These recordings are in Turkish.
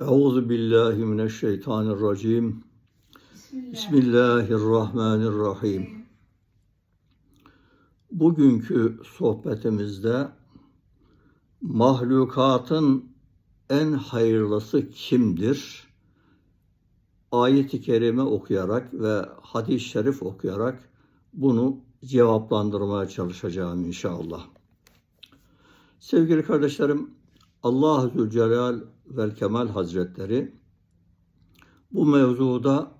Euzu billahi mineşşeytanirracim. Bismillahirrahmanirrahim. Bugünkü sohbetimizde mahlukatın en hayırlısı kimdir? Ayet-i kerime okuyarak ve hadis-i şerif okuyarak bunu cevaplandırmaya çalışacağım inşallah. Sevgili kardeşlerim, Allah-u Zülcelal vel Kemal Hazretleri bu mevzuda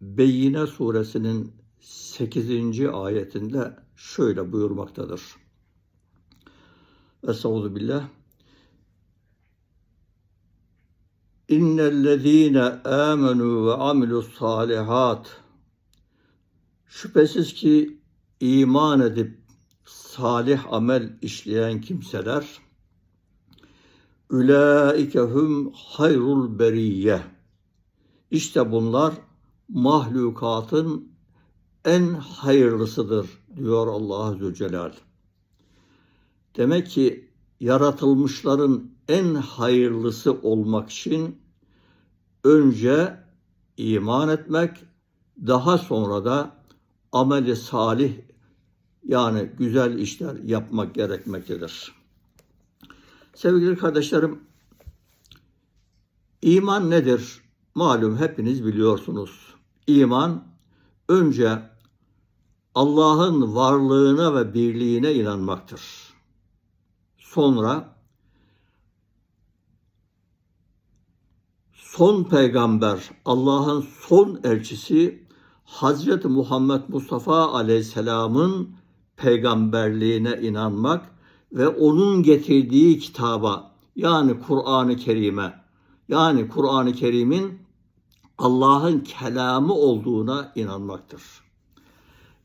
Beyyine suresinin 8. ayetinde şöyle buyurmaktadır. Estağfurullah billah. İnnellezîne âmenû ve amilus salihat Şüphesiz ki iman edip salih amel işleyen kimseler Ülaike hum hayrul beriyye. İşte bunlar mahlukatın en hayırlısıdır diyor Allah Zülcelal. Demek ki yaratılmışların en hayırlısı olmak için önce iman etmek, daha sonra da ameli salih yani güzel işler yapmak gerekmektedir. Sevgili kardeşlerim, iman nedir? Malum hepiniz biliyorsunuz. İman önce Allah'ın varlığına ve birliğine inanmaktır. Sonra son peygamber, Allah'ın son elçisi Hazreti Muhammed Mustafa Aleyhisselam'ın peygamberliğine inanmak ve onun getirdiği kitaba yani Kur'an-ı Kerim'e yani Kur'an-ı Kerim'in Allah'ın kelamı olduğuna inanmaktır.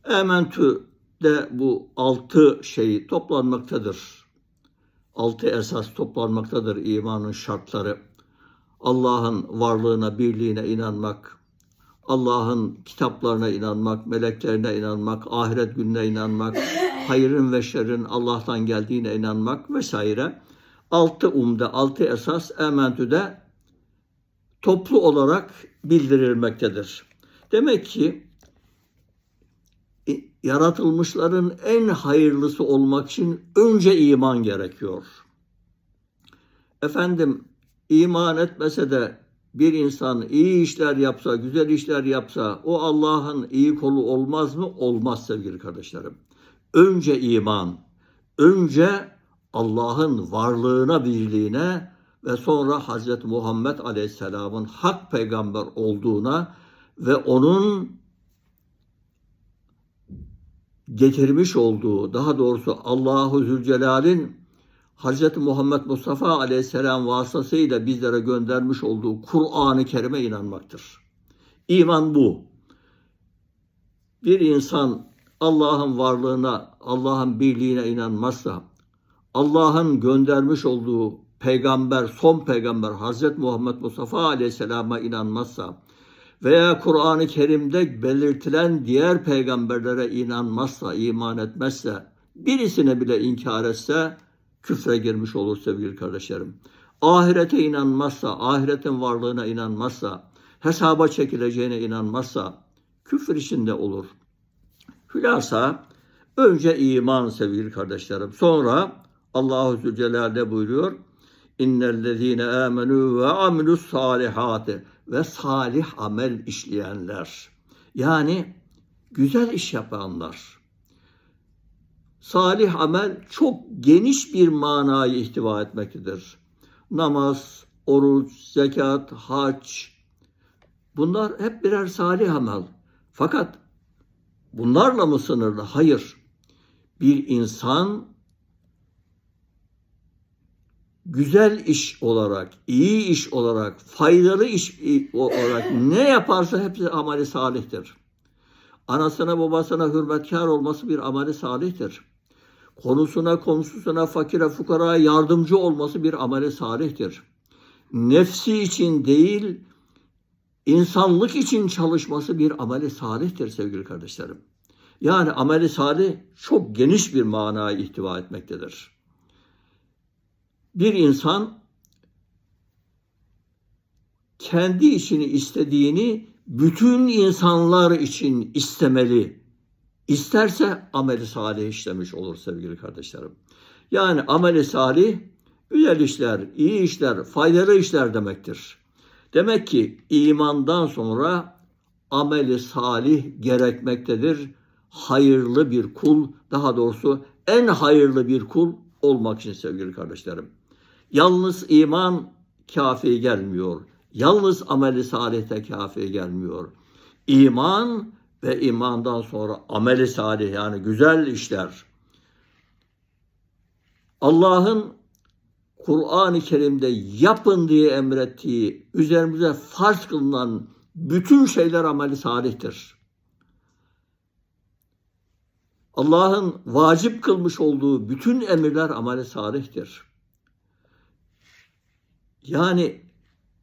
Ementü de bu altı şey toplanmaktadır. Altı esas toplanmaktadır imanın şartları. Allah'ın varlığına, birliğine inanmak, Allah'ın kitaplarına inanmak, meleklerine inanmak, ahiret gününe inanmak, hayırın ve şerrin Allah'tan geldiğine inanmak vesaire. Altı umde, altı esas ementüde toplu olarak bildirilmektedir. Demek ki yaratılmışların en hayırlısı olmak için önce iman gerekiyor. Efendim iman etmese de bir insan iyi işler yapsa, güzel işler yapsa o Allah'ın iyi kolu olmaz mı? Olmaz sevgili kardeşlerim. Önce iman, önce Allah'ın varlığına, birliğine ve sonra Hz. Muhammed Aleyhisselam'ın hak peygamber olduğuna ve onun getirmiş olduğu, daha doğrusu Allahu Zülcelal'in Hz. Muhammed Mustafa Aleyhisselam vasıtasıyla bizlere göndermiş olduğu Kur'an-ı Kerim'e inanmaktır. İman bu. Bir insan Allah'ın varlığına, Allah'ın birliğine inanmazsa, Allah'ın göndermiş olduğu peygamber, son peygamber Hazreti Muhammed Mustafa Aleyhisselam'a inanmazsa veya Kur'an-ı Kerim'de belirtilen diğer peygamberlere inanmazsa, iman etmezse, birisine bile inkar etse küfre girmiş olur sevgili kardeşlerim. Ahirete inanmazsa, ahiretin varlığına inanmazsa, hesaba çekileceğine inanmazsa küfür içinde olur. Hülasa önce iman sevgili kardeşlerim. Sonra Allahu Zülcelal ne buyuruyor? İnnellezîne âmenû ve amilus salihâti ve salih amel işleyenler. Yani güzel iş yapanlar. Salih amel çok geniş bir manayı ihtiva etmektedir. Namaz, oruç, zekat, hac bunlar hep birer salih amel. Fakat bunlarla mı sınırlı? Hayır. Bir insan güzel iş olarak, iyi iş olarak, faydalı iş olarak ne yaparsa hepsi ameli salihtir. Anasına babasına hürmetkar olması bir ameli salihtir. Konusuna komşusuna fakire fukara yardımcı olması bir ameli salihtir. Nefsi için değil, insanlık için çalışması bir ameli salihtir sevgili kardeşlerim. Yani ameli salih çok geniş bir manayı ihtiva etmektedir bir insan kendi için istediğini bütün insanlar için istemeli. İsterse ameli salih işlemiş olur sevgili kardeşlerim. Yani ameli salih güzel işler, iyi işler, faydalı işler demektir. Demek ki imandan sonra ameli salih gerekmektedir. Hayırlı bir kul, daha doğrusu en hayırlı bir kul olmak için sevgili kardeşlerim. Yalnız iman kafi gelmiyor. Yalnız ameli salih de kafi gelmiyor. İman ve imandan sonra ameli salih yani güzel işler. Allah'ın Kur'an-ı Kerim'de yapın diye emrettiği, üzerimize farz kılınan bütün şeyler ameli salihtir. Allah'ın vacip kılmış olduğu bütün emirler ameli salihtir. Yani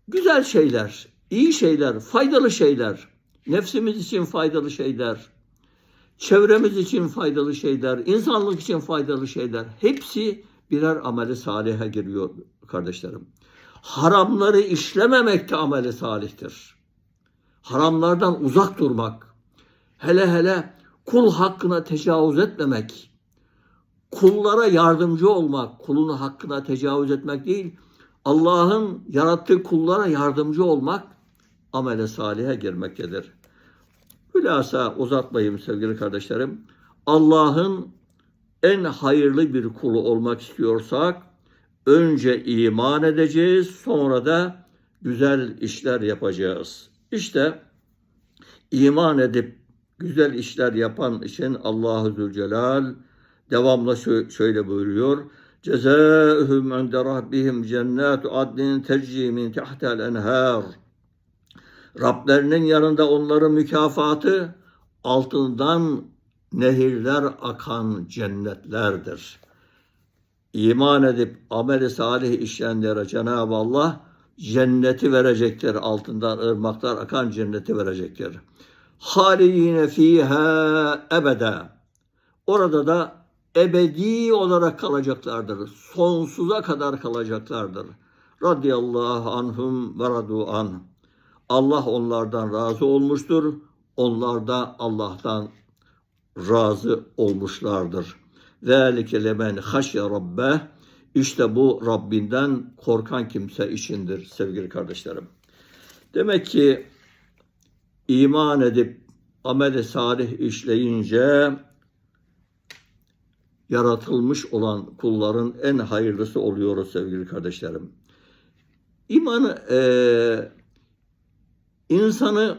güzel şeyler, iyi şeyler, faydalı şeyler, nefsimiz için faydalı şeyler, çevremiz için faydalı şeyler, insanlık için faydalı şeyler. Hepsi birer ameli salihe giriyor kardeşlerim. Haramları işlememek de ameli salihtir. Haramlardan uzak durmak, hele hele kul hakkına tecavüz etmemek, kullara yardımcı olmak, kulun hakkına tecavüz etmek değil, Allah'ın yarattığı kullara yardımcı olmak amele salihe girmektedir. Hülasa uzatmayayım sevgili kardeşlerim. Allah'ın en hayırlı bir kulu olmak istiyorsak önce iman edeceğiz, sonra da güzel işler yapacağız. İşte iman edip güzel işler yapan için Allahu Zülcelal devamlı şöyle buyuruyor. Cezaühüm ende rabbihim cennatu adnin tecri min tahtel enhar. Rablerinin yanında onların mükafatı altından nehirler akan cennetlerdir. İman edip ameli salih işleyenlere Cenab-ı Allah cenneti verecektir. Altından ırmaklar akan cenneti verecektir. Halidine fiha ebede. Orada da ebedi olarak kalacaklardır. Sonsuza kadar kalacaklardır. Radiyallahu anhum ve radu an. Allah onlardan razı olmuştur. Onlar da Allah'tan razı olmuşlardır. Zâlike lemen haşye rabbeh. İşte bu Rabbinden korkan kimse içindir sevgili kardeşlerim. Demek ki iman edip ameli salih işleyince yaratılmış olan kulların en hayırlısı oluyoruz sevgili kardeşlerim. İmanı e, insanı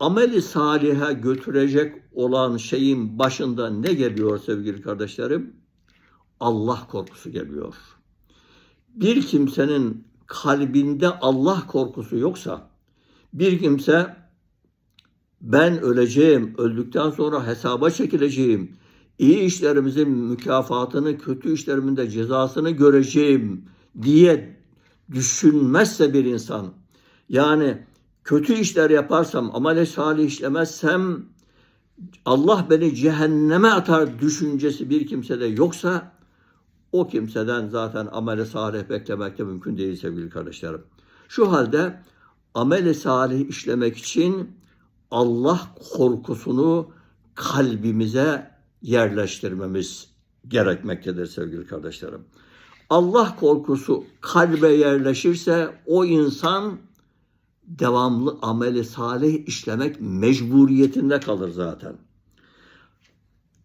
ameli salihe götürecek olan şeyin başında ne geliyor sevgili kardeşlerim? Allah korkusu geliyor. Bir kimsenin kalbinde Allah korkusu yoksa, bir kimse ben öleceğim, öldükten sonra hesaba çekileceğim, iyi işlerimizin mükafatını, kötü işlerimin de cezasını göreceğim diye düşünmezse bir insan, yani kötü işler yaparsam, amale salih işlemezsem Allah beni cehenneme atar düşüncesi bir kimsede yoksa o kimseden zaten amele salih beklemek de mümkün değil sevgili kardeşlerim. Şu halde amele salih işlemek için Allah korkusunu kalbimize yerleştirmemiz gerekmektedir sevgili kardeşlerim. Allah korkusu kalbe yerleşirse o insan devamlı ameli salih işlemek mecburiyetinde kalır zaten.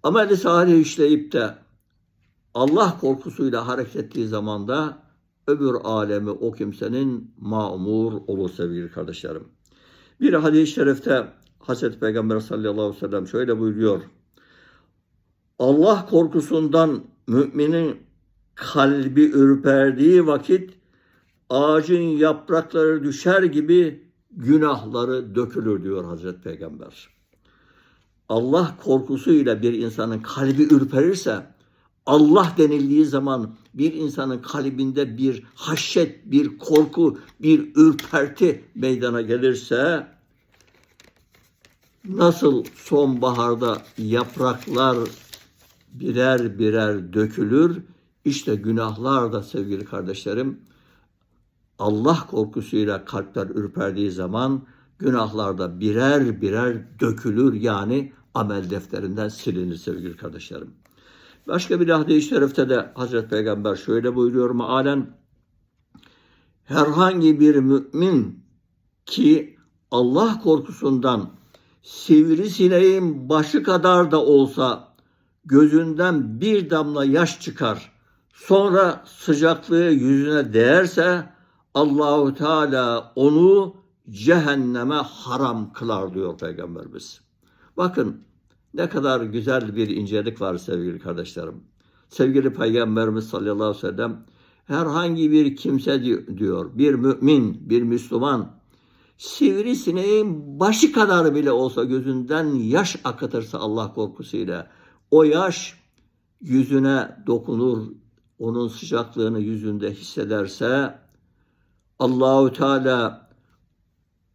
Ameli salih işleyip de Allah korkusuyla hareket ettiği zaman da öbür alemi o kimsenin mamur olur sevgili kardeşlerim. Bir hadis-i şerifte Hazreti Peygamber sallallahu aleyhi ve sellem şöyle buyuruyor. Allah korkusundan müminin kalbi ürperdiği vakit ağacın yaprakları düşer gibi günahları dökülür diyor Hazreti Peygamber. Allah korkusuyla bir insanın kalbi ürperirse Allah denildiği zaman bir insanın kalbinde bir haşyet, bir korku, bir ürperti meydana gelirse nasıl sonbaharda yapraklar birer birer dökülür, işte günahlar da sevgili kardeşlerim Allah korkusuyla kalpler ürperdiği zaman günahlarda birer birer dökülür yani amel defterinden silinir sevgili kardeşlerim. Başka bir hadis-i şerifte de Hazreti Peygamber şöyle buyuruyor mealen herhangi bir mümin ki Allah korkusundan sivrisineğin başı kadar da olsa gözünden bir damla yaş çıkar. Sonra sıcaklığı yüzüne değerse Allahu Teala onu cehenneme haram kılar diyor Peygamberimiz. Bakın ne kadar güzel bir incelik var sevgili kardeşlerim. Sevgili Peygamberimiz sallallahu aleyhi ve sellem herhangi bir kimse diyor, bir mümin, bir Müslüman sivrisineğin başı kadar bile olsa gözünden yaş akıtırsa Allah korkusuyla o yaş yüzüne dokunur, onun sıcaklığını yüzünde hissederse Allahu Teala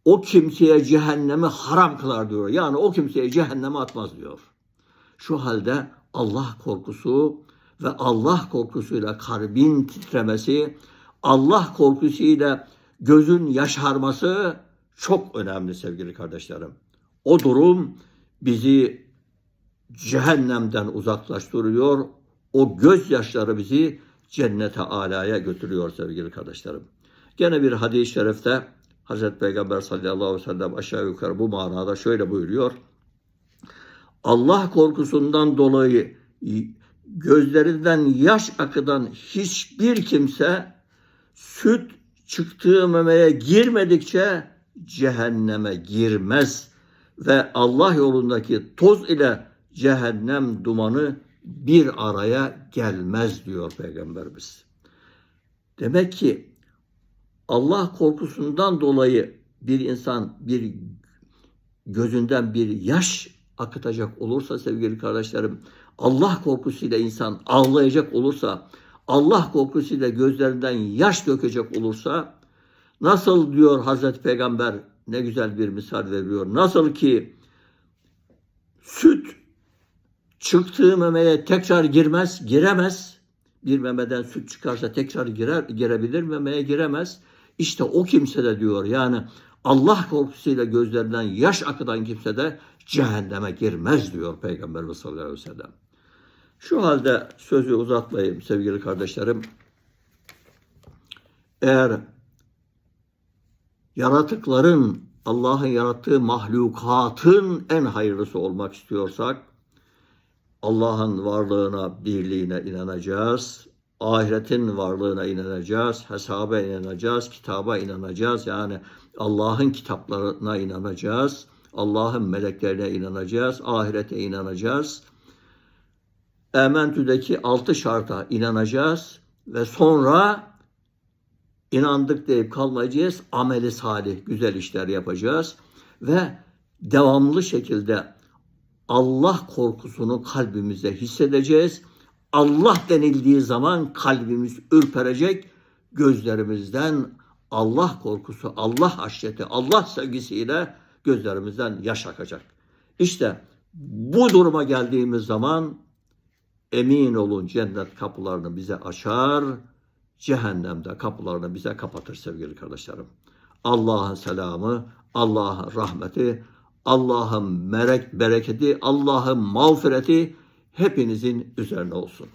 o kimseye cehennemi haram kılar diyor. Yani o kimseye cehenneme atmaz diyor. Şu halde Allah korkusu ve Allah korkusuyla kalbin titremesi, Allah korkusuyla gözün yaşarması çok önemli sevgili kardeşlerim. O durum bizi cehennemden uzaklaştırıyor. O gözyaşları bizi cennete alaya götürüyor sevgili kardeşlerim. Gene bir hadis-i şerifte Hazreti Peygamber sallallahu aleyhi ve sellem aşağı yukarı bu manada şöyle buyuruyor. Allah korkusundan dolayı gözlerinden yaş akıdan hiçbir kimse süt çıktığı memeye girmedikçe cehenneme girmez ve Allah yolundaki toz ile cehennem dumanı bir araya gelmez diyor Peygamberimiz. Demek ki Allah korkusundan dolayı bir insan bir gözünden bir yaş akıtacak olursa sevgili kardeşlerim, Allah korkusuyla insan ağlayacak olursa, Allah korkusuyla gözlerinden yaş dökecek olursa, nasıl diyor Hazreti Peygamber ne güzel bir misal veriyor. Nasıl ki süt çıktığı memeye tekrar girmez, giremez. Bir memeden süt çıkarsa tekrar girer, girebilir, memeye giremez. İşte o kimse de diyor yani Allah korkusuyla gözlerinden yaş akıtan kimse de cehenneme girmez diyor Peygamberimiz sallallahu aleyhi ve sellem. Şu halde sözü uzatmayayım sevgili kardeşlerim. Eğer yaratıkların Allah'ın yarattığı mahlukatın en hayırlısı olmak istiyorsak Allah'ın varlığına, birliğine inanacağız. Ahiretin varlığına inanacağız, hesaba inanacağız, kitaba inanacağız. Yani Allah'ın kitaplarına inanacağız, Allah'ın meleklerine inanacağız, ahirete inanacağız. Ementü'deki altı şarta inanacağız ve sonra inandık deyip kalmayacağız. Ameli salih, güzel işler yapacağız ve devamlı şekilde Allah korkusunu kalbimize hissedeceğiz. Allah denildiği zaman kalbimiz ürperecek, gözlerimizden Allah korkusu, Allah haşyeti, Allah sevgisiyle gözlerimizden yaş akacak. İşte bu duruma geldiğimiz zaman emin olun cennet kapılarını bize açar, cehennemde kapılarını bize kapatır sevgili kardeşlerim. Allah'ın selamı, Allah'ın rahmeti, Allah'ın bereketi, Allah'ın mağfireti hepinizin üzerine olsun.